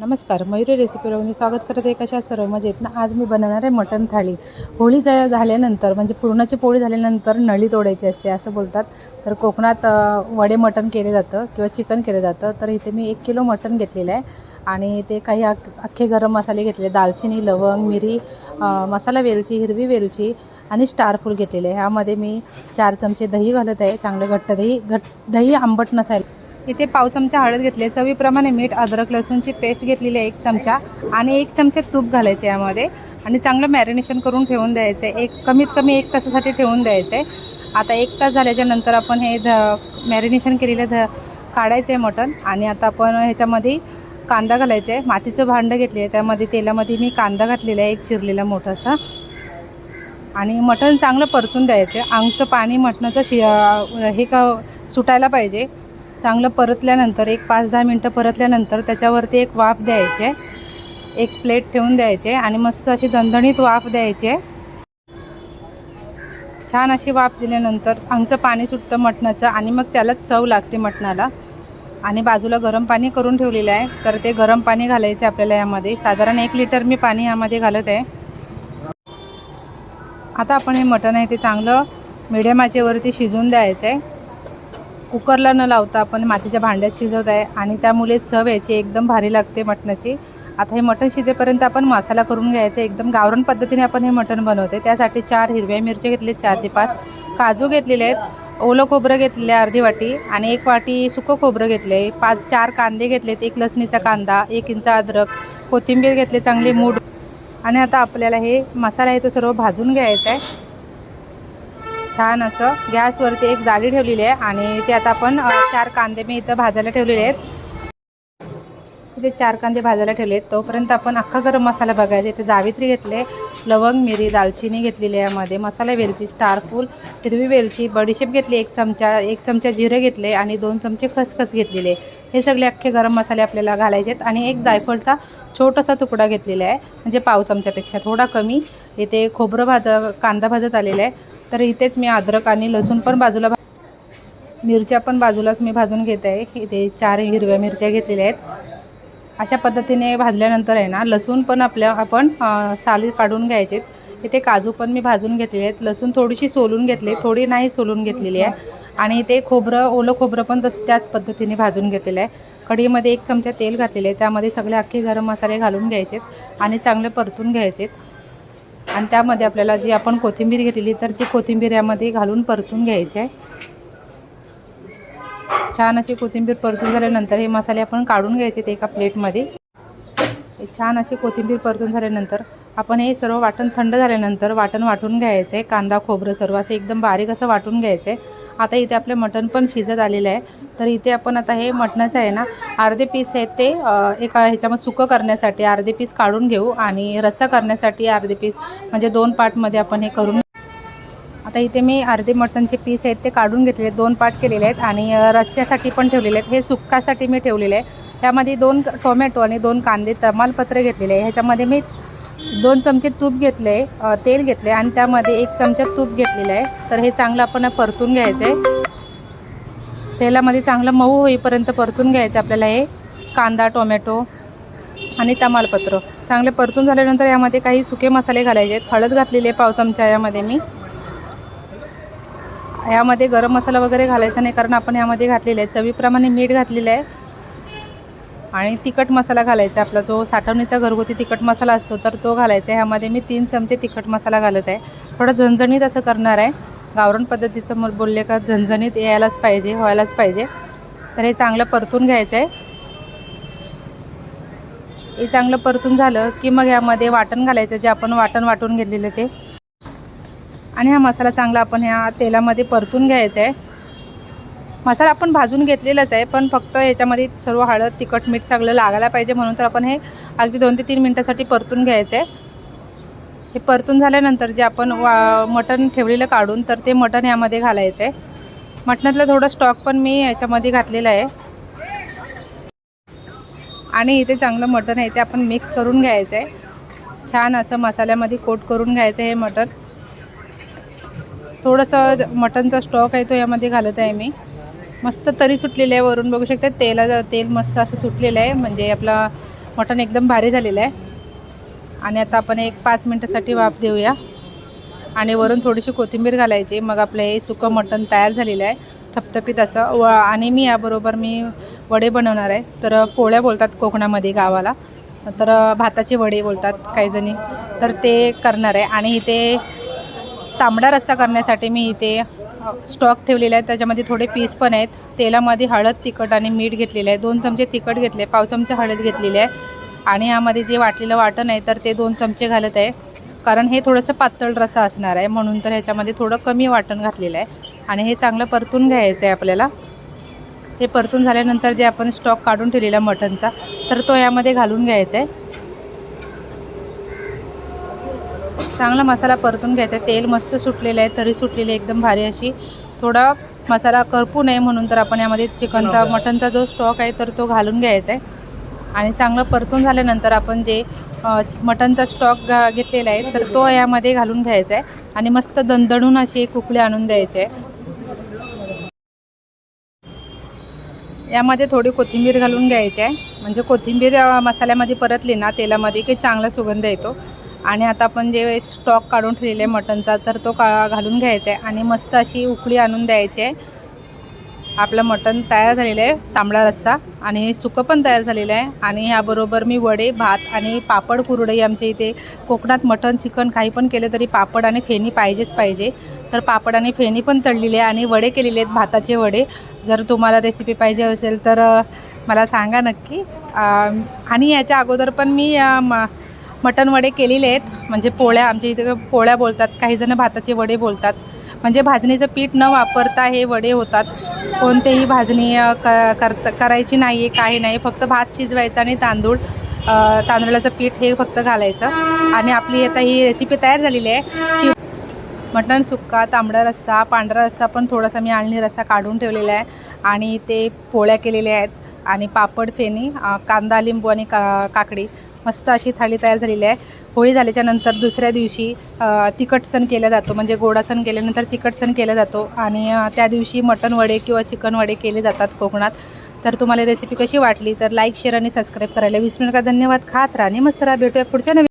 नमस्कार मयुरी रेसिपीला मी स्वागत करत आहे कशा सर्व मजेत. ना आज मी बनवणार आहे मटण थाळी. होळी जा झाल्यानंतर म्हणजे पुरणाची पोळी झाल्यानंतर नळी तोडायची असते असं बोलतात. तर कोकणात वडे मटण केले जातं किंवा चिकन केलं जातं. तर इथे मी एक किलो मटण घेतलेलं आहे. आणि ते काही अख अख्खे गरम मसाले घेतले दालचिनी लवंग मिरी मसाला वेलची हिरवी वेलची आणि स्टारफूल घेतलेले. आहे ह्यामध्ये मी चार चमचे दही घालत आहे. चांगलं घट्ट दही घट दही आंबट नसायला इथे पाव चमचा हळद घेतली चवीप्रमाणे मीठ अद्रक लसूणची पेस्ट घेतलेली आहे एक चमचा आणि एक चमचा तूप घालायचं आहे यामध्ये. आणि चांगलं मॅरिनेशन करून ठेवून द्यायचं आहे. एक कमीत कमी एक तासासाठी ठेवून द्यायचं आहे. आता एक तास झाल्याच्यानंतर आपण हे ध मॅरिनेशन केलेलं ध काढायचं आहे मटण. आणि आता आपण ह्याच्यामध्ये कांदा घालायचं आहे. मातीचं भांडं घेतले आहे. त्यामध्ये तेलामध्ये मी कांदा घातलेला आहे एक चिरलेला मोठासा. आणि मटण चांगलं परतून द्यायचं आहे. अंगचं पाणी मटणाचं शि हे का सुटायला पाहिजे. चांगलं परतल्यानंतर एक पाच दहा मिनटं परतल्यानंतर त्याच्यावरती एक वाफ द्यायचे एक प्लेट ठेवून द्यायचे आणि मस्त अशी दणदणीत वाफ द्यायचे छान अशी वाफ दिल्यानंतर आमचं पाणी सुटतं मटणाचं आणि मग त्यालाच चव लागते मटणाला. आणि बाजूला गरम पाणी करून ठेवलेलं आहे. तर ते गरम पाणी घालायचं आपल्याला यामध्ये. साधारण एक लिटर मी पाणी यामध्ये घालत आहे. आता आपण हे मटण आहे ते चांगलं मिडियम आचेवरती शिजवून द्यायचं आहे. कुकरला न लावता आपण मातीच्या भांड्यात शिजवत आहे आणि त्यामुळे चव याची एकदम भारी लागते मटणाची. आता हे मटण शिजेपर्यंत आपण मसाला करून घ्यायचा एकदम गावरण पद्धतीने आपण हे मटण बनवते त्यासाठी चार हिरव्या मिरच्या घेतले चार ते पाच. काजू घेतलेले आहेत ओलं खोबरं घेतलेलं आहे अर्धी वाटी आणि एक वाटी सुकं खोबरं घेतलं आहे पाच चार कांदे घेतलेत एक लसणीचा कांदा एक इंच अद्रक कोथिंबीर घेतली चांगली मूड आणि आता आपल्याला हे मसाला आहे तो सर्व भाजून घ्यायचा आहे. छान असं गॅसवरती एक जाळी ठेवलेली आहे आणि ते आता आपण चार कांदे मी इथं भाजायला ठेवलेले आहेत. इथे चार कांदे भाजायला ठेवले आहेत. तोपर्यंत आपण अख्खा गरम मसाला बघायचा. इथे जावित्री घेतले लवंग मिरी दालचिनी घेतलेली आहे यामध्ये मसाला वेलची स्टारफूल हिरवी वेलची बडीशेप घेतली एक चमचा एक चमचा जिरे घेतले आणि दोन चमचे खसखस घेतलेले. हे सगळे अख्खे गरम मसाले आपल्याला घालायचे आहेत आणि एक जायफळचा छोटासा तुकडा घेतलेला आहे. म्हणजे पाव चमच्यापेक्षा थोडा कमी. इथे खोबरं भाज कांदा भाजत आलेला आहे. तर इथेच मी अद्रक आणि लसूण पण बाजूला भा- मिरच्या पण बाजूलाच मी भाजून घेत आहे. इथे चार हिरव्या मिरच्या घेतलेल्या आहेत. अशा पद्धतीने भाजल्यानंतर आहे ना लसूण पण आपल्या आपण साली काढून घ्यायचे इथे काजू पण मी भाजून घेतलेले आहेत. लसूण थोडीशी सोलून घेतली थोडी नाही सोलून घेतलेली आहे. आणि ते खोबरं ओलं खोबरं पण तसं त्याच पद्धतीने भाजून घेतलेलं आहे. कढीमध्ये एक चमचा तेल घातलेलं आहे. त्यामध्ये सगळे अख्खे गरम मसाले घालून घ्यायचेत आणि चांगले परतून घ्यायचेत. आणि त्यामध्ये आपल्याला जी आपण कोथिंबीर घेतलेली तर ती कोथिंबीर यामध्ये घालून परतून घ्यायची आहे. छान अशी कोथिंबीर परतून झाल्यानंतर हे मसाले आपण काढून घ्यायचे ते एका प्लेटमध्ये. छान अशी कोथिंबीर परतून झाल्यानंतर आपण हे सर्व वाटण थंड झाल्यानंतर वाटण वाटून घ्यायचं आहे. कांदा खोबरं सर्व असं एकदम बारीक असं वाटून घ्यायचं आहे. आता इथे आपलं मटण पण शिजत आलेलं आहे. तर इथे आपण आता हे मटणाचं आहे ना अर्धे पीस आहेत ते एका ह्याच्यामध्ये सुकं करण्यासाठी अर्धे पीस काढून घेऊ आणि रस्सा करण्यासाठी अर्धे पीस म्हणजे दोन पार्टमध्ये आपण हे करून आता इथे मी अर्धे मटणचे पीस आहेत ते काढून घेतलेले आहेत दोन पार्ट केलेले आहेत आणि रस्स्यासाठी पण ठेवलेले आहेत. हे सुक्कासाठी मी ठेवलेले आहे. त्यामध्ये दोन टोमॅटो आणि दोन कांदे तमालपत्र घेतलेले आहे. ह्याच्यामध्ये मी दोन चमचे तूप घेतले तेल घेतले आणि त्यामध्ये एक चमचा तूप घेतलेलं आहे. तर हे चांगलं आपण परतून घ्यायचं आहे तेलामध्ये चांगलं मऊ होईपर्यंत परतून घ्यायचं आपल्याला हे कांदा टोमॅटो आणि तमालपत्र. चांगले परतून झाल्यानंतर यामध्ये काही सुके मसाले घालायचे आहेत. हळद घातलेली आहे पाव चमचा यामध्ये मी. यामध्ये गरम मसाला वगैरे घालायचा नाही कारण आपण यामध्ये घातलेले आहे. चवीप्रमाणे मीठ घातलेलं आहे. आणि तिखट मसाला घालायचा आपला जो साठवणीचा घरगुती तिखट मसाला असतो तर तो घालायचा आहे. ह्यामध्ये मी तीन चमचे तिखट मसाला घालत आहे. थोडं झणझणीत असं करणार आहे. गावरण पद्धतीचं मग बोलले का झणझणीत यायलाच पाहिजे व्हायलाच पाहिजे. तर हे चांगलं परतून घ्यायचं आहे. हे चांगलं परतून झालं की मग ह्यामध्ये वाटण घालायचं जे आपण वाटण वाटून घेतलेलं ते. आणि हा मसाला चांगला आपण ह्या तेलामध्ये परतून घ्यायचा आहे. मसाला आपण भाजून घेतलेलाच आहे पण फक्त याच्यामध्ये सर्व हळद तिखट मीठ सगळं लागायला पाहिजे म्हणून तर आपण हे अगदी दोन ते तीन मिनटासाठी परतून घ्यायचं आहे हे परतून झाल्यानंतर जे आपण वा मटण ठेवलेलं काढून तर ते मटण यामध्ये घालायचं आहे मटणातला थोडं स्टॉक पण मी याच्यामध्ये घातलेला आहे. आणि इथे चांगलं मटण आहे ते आपण मिक्स करून घ्यायचं आहे छान असं मसाल्यामध्ये कोट करून घ्यायचं आहे हे मटण. थोडंसं मटनचा स्टॉक आहे तो यामध्ये घालत आहे मी. मस्त तरी सुटलेलं आहे वरून बघू शकता तेला तेल मस्त असं सुटलेलं आहे म्हणजे आपला मटण एकदम भारी झालेलं आहे. आणि आता आपण एक पाच मिनटासाठी वाफ देऊया. आणि वरून थोडीशी कोथिंबीर घालायची मग आपलं हे सुकं मटण तयार झालेलं आहे थपथपीत असं. व आणि मी याबरोबर मी वडे बनवणार आहे. तर पोळ्या बोलतात कोकणामध्ये गावाला. तर भाताचे वडे बोलतात काही जणी. तर ते करणार आहे. आणि इथे तांबडा रस्सा करण्यासाठी मी इथे स्टॉक ठेवलेला आहे त्याच्यामध्ये थोडे पीस पण आहेत. तेलामध्ये हळद तिखट आणि मीठ घेतलेलं आहे. दोन चमचे तिखट घेतले पाव चमचे हळद घेतलेली आहे. आणि यामध्ये जे वाटलेलं वाटण आहे तर ते दोन चमचे घालत आहे. कारण हे थोडंसं पातळ रस्सा असणार आहे म्हणून तर ह्याच्यामध्ये थोडं कमी वाटण घातलेलं आहे. आणि हे चांगलं परतून घ्यायचं आहे आपल्याला. हे परतून झाल्यानंतर जे आपण स्टॉक काढून ठेवलेला मटनचा तर तो यामध्ये घालून घ्यायचा आहे. चांगला मसाला परतून घ्यायचा आहे. तेल मस्त सुटलेलं आहे तरी सुटलेली आहे एकदम भारी अशी. थोडा मसाला करपू नये म्हणून तर आपण यामध्ये चिकनचा मटनचा जो स्टॉक आहे तर तो घालून घ्यायचा आहे. आणि चांगलं परतून झाल्यानंतर आपण जे मटनचा स्टॉक घा घेतलेला आहे तर तो यामध्ये घालून घ्यायचा आहे. आणि मस्त दणदणून अशी एक उकळी आणून द्यायची आहे. यामध्ये थोडी कोथिंबीर घालून घ्यायची आहे. म्हणजे कोथिंबीर मसाल्यामध्ये परतली ना तेलामध्ये की चांगला सुगंध येतो. आणि आता आपण जे स्टॉक काढून ठेवलेला आहे मटनचा तर तो का घालून घ्यायचा आहे आणि मस्त अशी उकळी आणून द्यायची आहे. आपलं मटण तयार झालेलं आहे तांबडा रस्सा आणि सुकं पण तयार झालेलं आहे. आणि ह्याबरोबर मी वडे भात आणि पापड कुरडई आमच्या इथे कोकणात मटण चिकन काही पण केलं तरी पापड आणि फेणी पाहिजेच पाहिजे. तर पापड आणि फेणी पण तळलेली आहे आणि वडे केलेले आहेत भाताचे वडे. जर तुम्हाला रेसिपी पाहिजे असेल तर मला सांगा नक्की. आणि याच्या अगोदर पण मी अ, मटण वडे केलेले आहेत. म्हणजे पोळ्या आमच्या इथे पोळ्या बोलतात काही जण भाताचे वडे बोलतात. म्हणजे भाजणीचं पीठ न वापरता हे वडे होतात. कोणतेही भाजणी क करत करायची नाही आहे काही नाही. फक्त भात शिजवायचा आणि तांदूळ तांदळाचं पीठ हे फक्त घालायचं. आणि आपली आता ही रेसिपी तयार झालेली आहे. चि मटण सुक्का तांबडा रस्सा पांढरा रस्सा पण थोडासा मी आळणी रस्सा काढून ठेवलेला आहे. आणि ते पोळ्या केलेल्या आहेत. आणि पापड फेणी कांदा लिंबू आणि का काकडी मस्त अशी थाळी तयार झालेली आहे. होळी झाल्याच्यानंतर दुसऱ्या दिवशी तिखट सण केला जातो. म्हणजे गोडा सण केल्यानंतर तिखट सण केला जातो. आणि त्या दिवशी मटण वडे किंवा चिकन वडे केले जातात कोकणात. तर तुम्हाला रेसिपी कशी वाटली? तर लाईक शेअर आणि सबस्क्राईब करायला विसरू नका. धन्यवाद. खात राहा. आणि मस्त राहा. भेटूया पुढच्या नवीन